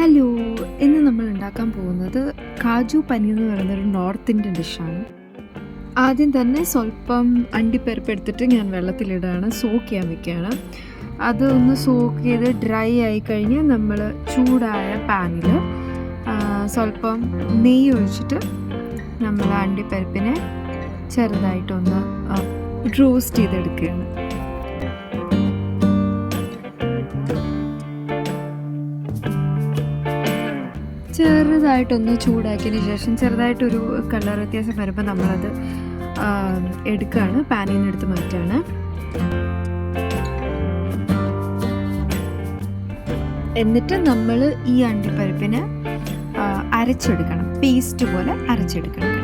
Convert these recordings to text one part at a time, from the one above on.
Hello ഇന്ന് നമ്മൾ ഉണ്ടാക്കാൻ പോകുന്നത് കാജു പനീർ എന്ന് പറയുന്നൊരു നോർത്ത് ഇന്ത്യൻ ഡിഷാണ് ആദ്യം തന്നെ സ്വല്പം അണ്ടിപ്പരിപ്പ് എടുത്തിട്ട് ഞാൻ വെള്ളത്തിലിടാണ് സോക്ക് ചെയ്യാൻ വെക്കുകയാണ്. അത് ഒന്ന് സോക്ക് ചെയ്ത് ഡ്രൈ ആയി കഴിഞ്ഞാൽ നമ്മൾ ചൂടായ പാനിൽ സ്വല്പം നെയ്യ് ഒഴിച്ചിട്ട് നമ്മൾ അണ്ടിപ്പരിപ്പിനെ ചെറുതായിട്ടൊന്ന് റോസ്റ്റ് ചെയ്തെടുക്കുകയാണ്. ചെറുതായിട്ടൊന്ന് ചൂടാക്കിയതിന് ശേഷം ചെറുതായിട്ടൊരു കളർ വ്യത്യാസം വരുമ്പോൾ നമ്മളത് എടുക്കുകയാണ് പാനിൽ നിന്ന് എടുത്ത് മാറ്റുകയാണ് എന്നിട്ട് നമ്മൾ ഈ അണ്ടിപ്പരിപ്പിനെ അരച്ചെടുക്കണം. പേസ്റ്റ് പോലെ അരച്ചെടുക്കണം.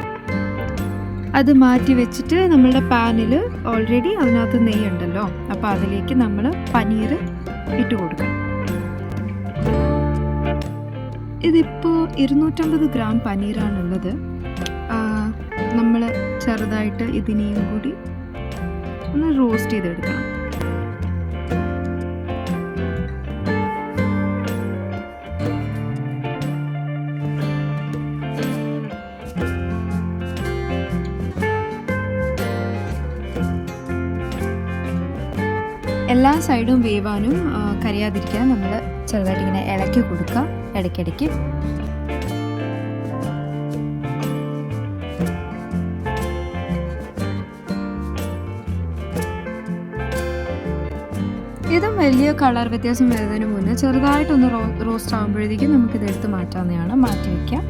അത് മാറ്റി വെച്ചിട്ട് നമ്മളുടെ പാനിൽ ഓൾറെഡി അതിനകത്ത് നെയ്യുണ്ടല്ലോ അപ്പോൾ അതിലേക്ക് നമ്മൾ പനീർ ഇട്ട് കൊടുക്കണം. ഇതിപ്പോൾ ഇരുന്നൂറ്റമ്പത് ഗ്രാം പനീറാണുള്ളത്. നമ്മൾ ചെറുതായിട്ട് ഇതിനെയും കൂടി ഒന്ന് റോസ്റ്റ് ചെയ്തെടുക്കണം. എല്ലാ സൈഡും വേവാനും കരയാതിരിക്കാൻ നമ്മൾ ചെറുതായിട്ട് ഇങ്ങനെ ഇളക്കി കൊടുക്കുക. ഇടയ്ക്കിടയ്ക്ക്. ഇതും വലിയ കളർ വ്യത്യാസം വരുന്നതിന് മുന്നേ ചെറുതായിട്ടൊന്ന് റോ റോസ്റ്റ് ആകുമ്പോഴത്തേക്കും നമുക്കിത് എടുത്ത് മാറ്റാവുന്നതാണ്. മാറ്റി വയ്ക്കാം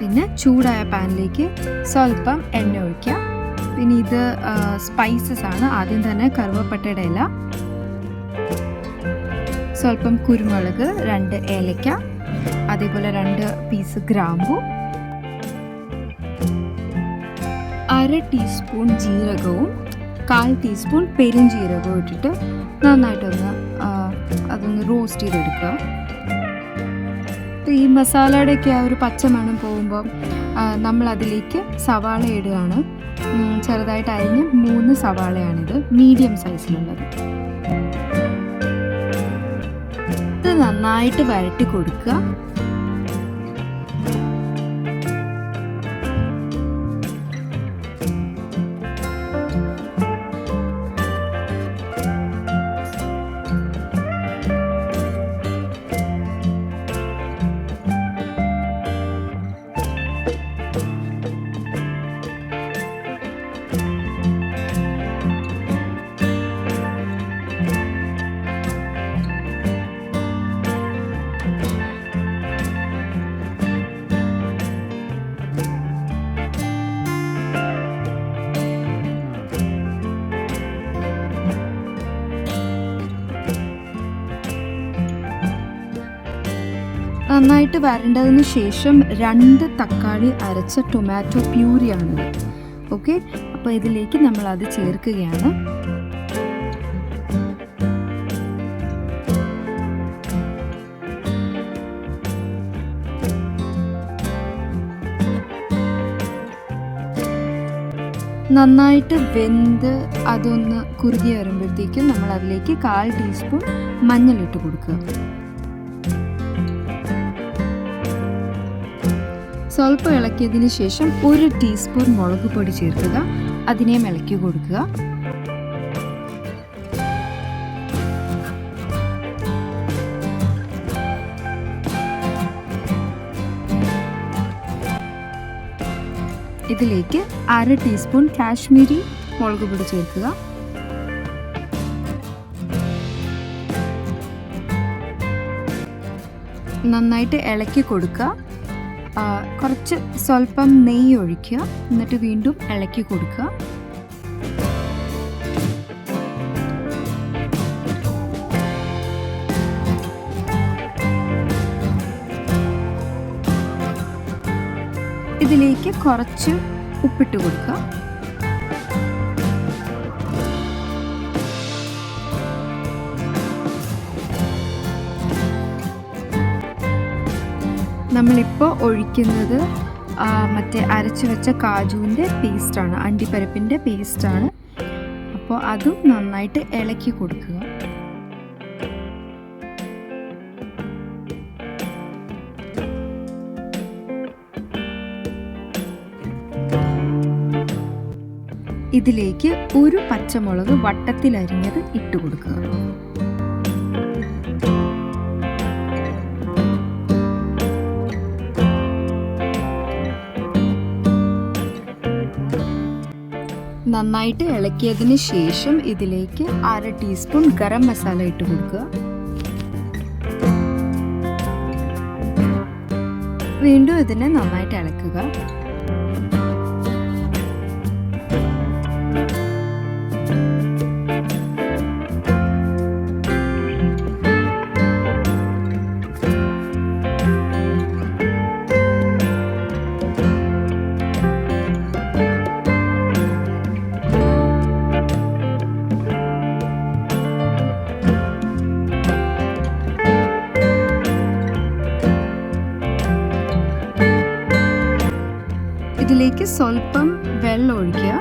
പിന്നെ ചൂടായ പാനിലേക്ക് സ്വല്പം എണ്ണ ഒഴിക്കാം. പിന്നെ ഇത് സ്പൈസസ് ആണ്. ആദ്യം തന്നെ കറുവപ്പട്ടയുടെ ഇല സ്വല്പം കുരുമുളക് രണ്ട് ഏലയ്ക്ക അതേപോലെ രണ്ട് പീസ് ഗ്രാമ്പു അര ടീസ്പൂൺ ജീരകവും കാൽ ടീസ്പൂൺ പെരുംജീരകവും ഇട്ടിട്ട് നന്നായിട്ടൊന്ന് അതൊന്ന് റോസ്റ്റ് ചെയ്തെടുക്കുക. ഈ മസാലയുടെയൊക്കെ ആ ഒരു പച്ചമണം പോകുമ്പോൾ നമ്മൾ അതിലേക്ക് സവാള ഇടുകയാണ്. ചെറുതായിട്ട് അരിഞ്ഞ് മൂന്ന് സവാളയാണിത്. മീഡിയം സൈസിലുള്ളത്. ഇത് നന്നായിട്ട് വരട്ടി കൊടുക്കുക. നന്നായിട്ട് വരേണ്ടതിന് ശേഷം രണ്ട് തക്കാളി അരച്ച ടൊമാറ്റോ പ്യൂരിയാണിത് ഓക്കെ അപ്പോൾ ഇതിലേക്ക് നമ്മൾ അത് ചേർക്കുകയാണ്. നന്നായിട്ട് വെന്ത് അതൊന്ന് കുറുകി വരുമ്പോഴത്തേക്കും നമ്മൾ അതിലേക്ക് കാൽ ടീസ്പൂൺ മഞ്ഞളിട്ട് കൊടുക്കുക. സ്വല്പം ഇളക്കിയതിന് ശേഷം ഒരു ടീസ്പൂൺ മുളക് പൊടി ചേർക്കുക. അതിനെയും ഇളക്കി കൊടുക്കുക. ഇതിലേക്ക് അര ടീസ്പൂൺ കാശ്മീരി മുളക് പൊടി ചേർക്കുക. നന്നായിട്ട് ഇളക്കി കൊടുക്കുക. കുറച്ച് സ്വല്പം നെയ്യ് ഒഴിക്കുക. എന്നിട്ട് വീണ്ടും ഇളക്കി കൊടുക്കുക. ഇതിലേക്ക് കുറച്ച് ഉപ്പിട്ട് കൊടുക്കുക. നമ്മളിപ്പോൾ ഒഴിക്കുന്നത് മറ്റേ അരച്ചു വെച്ച കാജുവിന്റെ പേസ്റ്റാണ് അണ്ടിപ്പരപ്പിന്റെ പേസ്റ്റാണ് അപ്പോൾ അതും നന്നായിട്ട് ഇളക്കി കൊടുക്കുക. ഇതിലേക്ക് ഒരു പച്ചമുളക് വട്ടത്തിലരിഞ്ഞത് ഇട്ട് കൊടുക്കുക. നന്നായിട്ട് ഇളക്കിയതിന് ശേഷം ഇതിലേക്ക് അര ടീസ്പൂൺ ഗരം മസാല ഇട്ട് കൊടുക്കുക. വീണ്ടും ഇതിനെ നന്നായിട്ട് ഇളക്കുക. ഇതിലേക്ക് സ്വല്പം വെള്ളം ഒഴിക്കുക.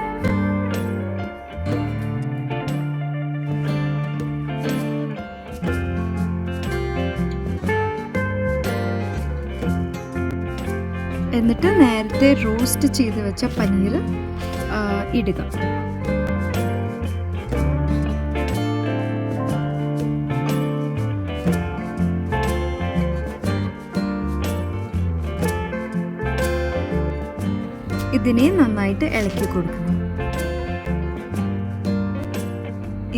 എന്നിട്ട് നേരത്തെ റോസ്റ്റ് ചെയ്ത് വെച്ച പനീർ ഇടുക. ഇതിനെ നന്നായിട്ട് ഇളക്കി കൊടുക്കുക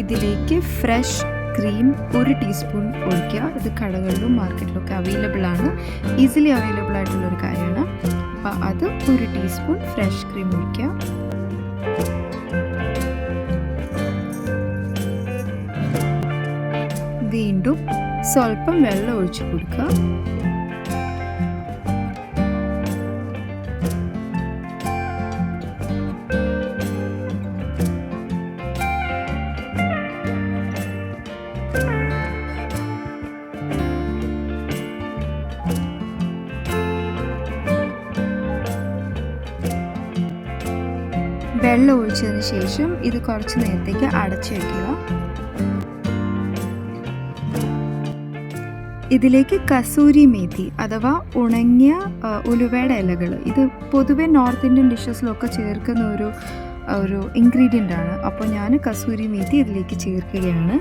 ഇതിലേക്ക് ഫ്രഷ് ക്രീം ഒരു ടീസ്പൂൺ ഒഴിക്കുക. ഇത് കടകളിലും മാർക്കറ്റിലും ഒക്കെ അവൈലബിൾ ആണ്. ഈസിലി അവൈലബിൾ ആയിട്ടുള്ള ഒരു കാര്യമാണ്. അപ്പോൾ അത് ഒരു ടീസ്പൂൺ ഫ്രഷ് ക്രീം ഒഴിക്കുക. വീണ്ടും സ്വല്പം വെള്ളം ഒഴിച്ചു കൊടുക്കുക. വെള്ളം ഒഴിച്ചതിന് ശേഷം ഇത് കുറച്ച് നേരത്തേക്ക് അടച്ചു വയ്ക്കുക ഇതിലേക്ക് കസൂരി മേത്തി അഥവാ ഉണങ്ങിയ ഉലുവയുടെ ഇലകൾ ഇത് പൊതുവെ നോർത്ത് ഇന്ത്യൻ ഡിഷസിലൊക്കെ ചേർക്കുന്ന ഒരു ഒരു ഇൻഗ്രീഡിയന്റ് ആണ്. അപ്പോൾ ഞാൻ കസൂരി മേത്തി ഇതിലേക്ക് ചേർക്കുകയാണ്.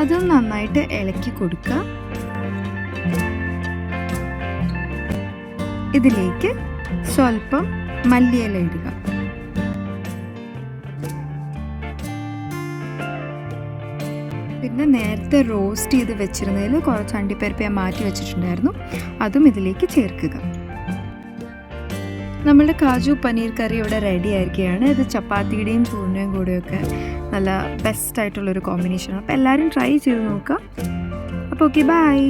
അതും നന്നായിട്ട് ഇളക്കി കൊടുക്കുക. ഇതിലേക്ക് സ്വല്പം മല്ലിയില ഇടുക. പിന്നെ നേരത്തെ റോസ്റ്റ് ചെയ്ത് വെച്ചിരുന്നതിൽ കുറച്ച് അണ്ടിപ്പരിപ്പ് ഞാൻ മാറ്റി വെച്ചിട്ടുണ്ടായിരുന്നു. അതും ഇതിലേക്ക് ചേർക്കുക. നമ്മുടെ കാജു പനീർ കറി ഇവിടെ റെഡി ആയിരിക്കുകയാണ്. ഇത് ചപ്പാത്തിയുടെയും ചൂടിന്റെയും കൂടെയൊക്കെ നല്ല ബെസ്റ്റ് ആയിട്ടുള്ളൊരു കോമ്പിനേഷനാണ് അപ്പോൾ എല്ലാവരും ട്രൈ ചെയ്ത് നോക്കുക. അപ്പോൾ ഓക്കെ ബൈ